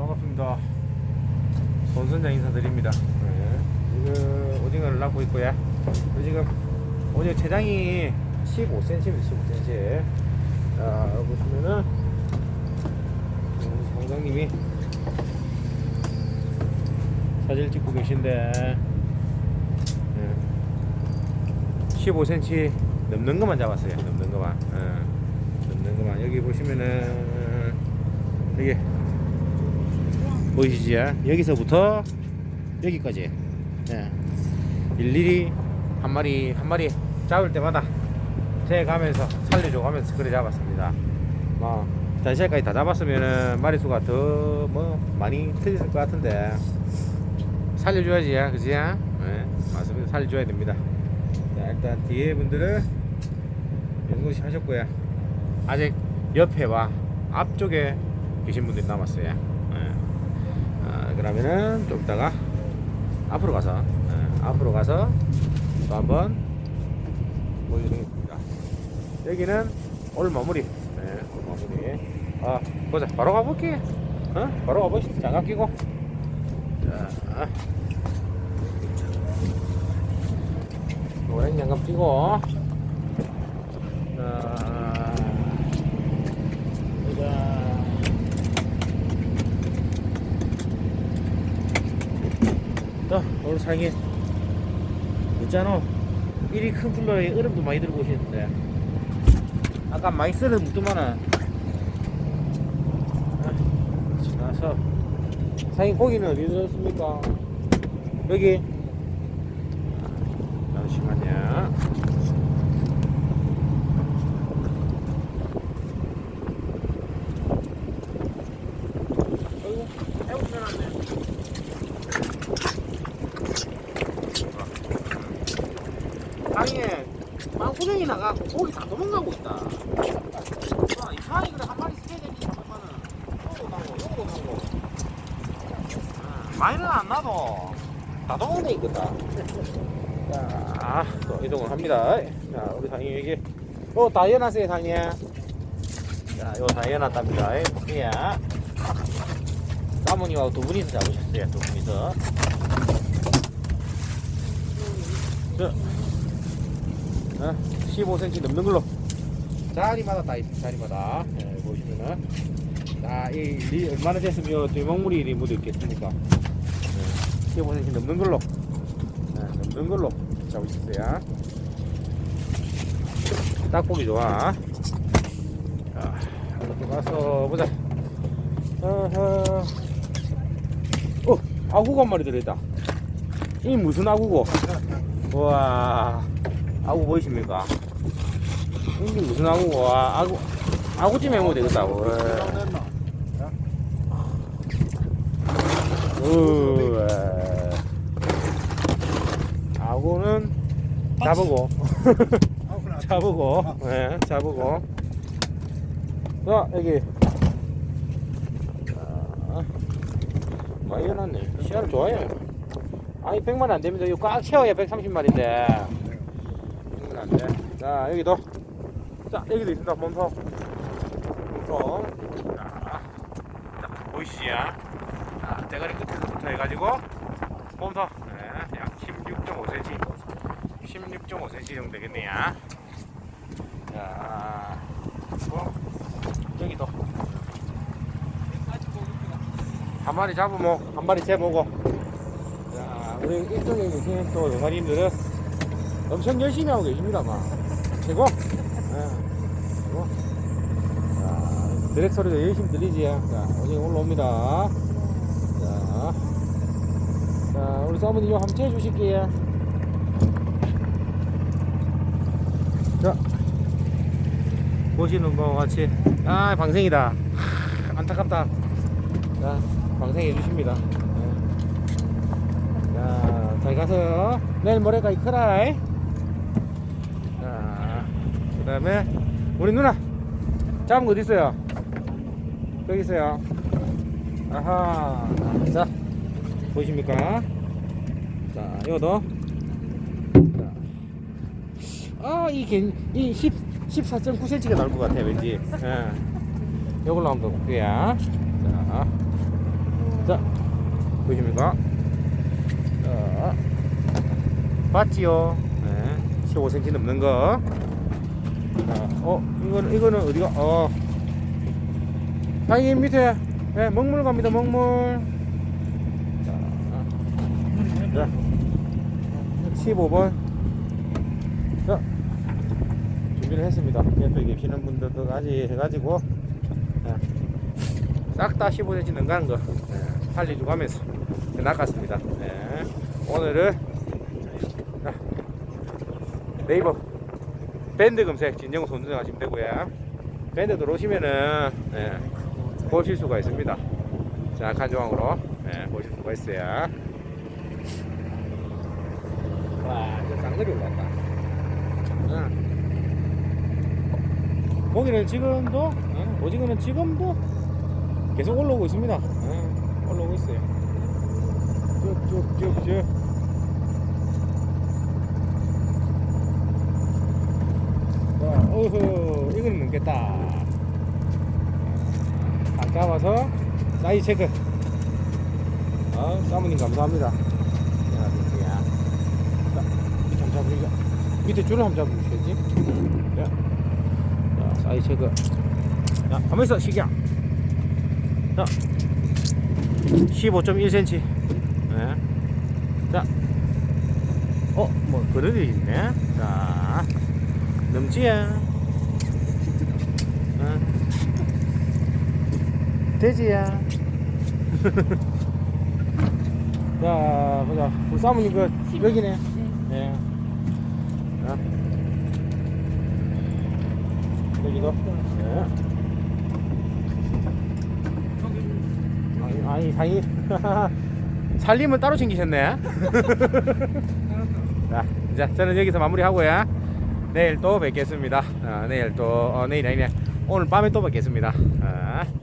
반갑습니다. 손선장 인사드립니다. 네. 지금 오징어를 낳고 있고요. 지금 오징어 체장이 15cm입니다. 15cm. 자, 보시면은 우리 상장님이 사진 찍고 계신데 네. 15cm 넘는 것만 잡았어요. 넘는 것만. 예. 넘는 것만. 여기 보시면은 여기 보이시지? 여기서부터 여기까지. 예. 일일이 한 마리 한 마리 잡을 때마다 재 가면서 살려줘 가면서 그래 잡았습니다. 뭐 단시까지 다 잡았으면은 마리수가 더 뭐 많이 틀렸을 것 같은데 살려줘야지, 그지? 예, 맞습니다. 살려줘야 됩니다. 자, 일단 뒤에 분들은 연구시 하셨고요. 아직 옆에와 앞쪽에 계신 분들이 남았어요. 예. 아, 그러면은 좀 이따가 앞으로 가서 예, 앞으로 가서 또 한번 보여드리겠습니다. 여기는 오늘 마무리. 네, 오늘 마무리. 아, 보자. 바로 가볼게. 어? 바로 가보시죠. 장갑 끼고. 자. 노란 장갑 끼고. 자. 자, 오늘 상에 있잖아. 이리 큰 플로에 얼음도 많이 들고 오시는데. 아까 많이 썰어 묻더만은. 아, 지나서. 상인 고기는 어디 들었습니까? 여기. 아, 잠시만요. 어이구, 해보시면 안 돼요. 강에 망구쟁이 나가고 고기 다 도망가고 있다. 아, 이상하게 그래 한 마리 쓰게 되니 잠깐만은 요거 나고 요거 나고. 아, 많이는 안 나도 다 도망돼 있겠다. 자, 또 이동을 합니다. 자, 우리 여기 어 다 이어났어요 상이. 자, 요 다이어났답니다. 예. 사모님하고 두 분이서 잡으셨어요. 두 분이서. 자. 어, 15cm 넘는 걸로. 자리마다 다 있습니다 자리마다. 예, 보시면은. 자이 이 얼마나 됐으면 뒷먹물이 이 묻어 있겠습니까? 예, 15cm 넘는 걸로. 예, 넘는 걸로. 잡으셨어요? 딱 보기 좋아. 자 이렇게 가서 보자. 어허. 어 아구가 한 마리 들어있다. 이 무슨 아구고? 와 아구 보이십니까? 이게 무슨 아구고? 아, 아구, 아구찜 해먹으면 되겠다고. 우, 아구는 잡으고, 잡으고, 예, 잡으고. 자, 여기. 자, 많이 해놨네. 시야를 좋아해. 아니, 100만 안 됩니다. 이거 꽉 채워야 130마리인데. 안 돼. 자, 여기도. 자, 여기도 있습니다. 몸통. 몸통. 자, 자 보이시죠? 자, 대가리 끝에서부터 해가지고, 몸통. 네, 약 16.5cm. 16.5cm 정도 되겠네요. 자, 그리고 여기도. 한 마리 잡으면 한 마리 재보고. 자, 우리 일종의 계신 또 동아리들은 엄청 열심히 하고 계십니다, 막. 최고! 예, 최고. 자, 드랙 소리도 열심히 들리지? 자, 오징어 올라옵니다. 자, 자, 우리 사모님 한번 재주실게요. 자, 보시는 거와 같이, 아, 방생이다. 하, 안타깝다. 자, 방생해 주십니다. 예. 자, 잘 가서 내일 모레까지 크라이. 다음에 우리 누나 잡은 거 어디 있어요? 여기 있어요. 아하. 자, 보이십니까? 자, 이거도. 자. 아, 이 개, 이 10, 14.9cm가 나올 것 같아, 왠지. 예. 요걸로 한번 볼게요. 자. 자, 보이십니까? 자, 봤지요? 네, 15cm 넘는 거. 자, 어, 이거는, 이거는 어디가, 어. 사장님 밑에, 네, 먹물 갑니다, 먹물. 자, 자, 15번. 자, 준비를 했습니다. 옆에 계시는 분들까지 해가지고, 싹다 15cm 넘가는 거 네, 살려주고 하면서 낚았습니다. 네, 오늘은 자, 네이버 밴드 검색 진정 손등 하시면 되고요. 밴드 들어오시면은 네, 보실 수가 있습니다. 정확한 조항으로 네, 보실 수가 있어요. 와, 저 쌍들이 올라왔다. 응. 고기는 지금도, 어, 오징어는 지금도 계속 올라오고 있습니다. 어, 올라오고 있어요. 쭉쭉쭉쭉. 자, 어허, 이거는 넘겠다. 딱 잡아서 사이 체크. 아, 사모님 감사합니다. 야. 자, 밑에 한번 잡으니까. 밑에 줄을 한번 잡으셔야지. 자, 자, 사이 체크. 자, 가만히 있어, 시기야. 자, 15.1cm. 네. 자, 어, 뭐 그릇이 있네. 자, 넘지야. 어. 돼지야. 자, 보자. 우리 사모님 그 여기네. 네. 자. 여기도. 네. 아니, 아니 상이 살림은 따로 챙기셨네. 자, 이제 저는 여기서 마무리하고요. 내일 또 뵙겠습니다. 어, 내일 또 어, 내일 아니네. 오늘 밤에 또 뵙겠습니다. 어.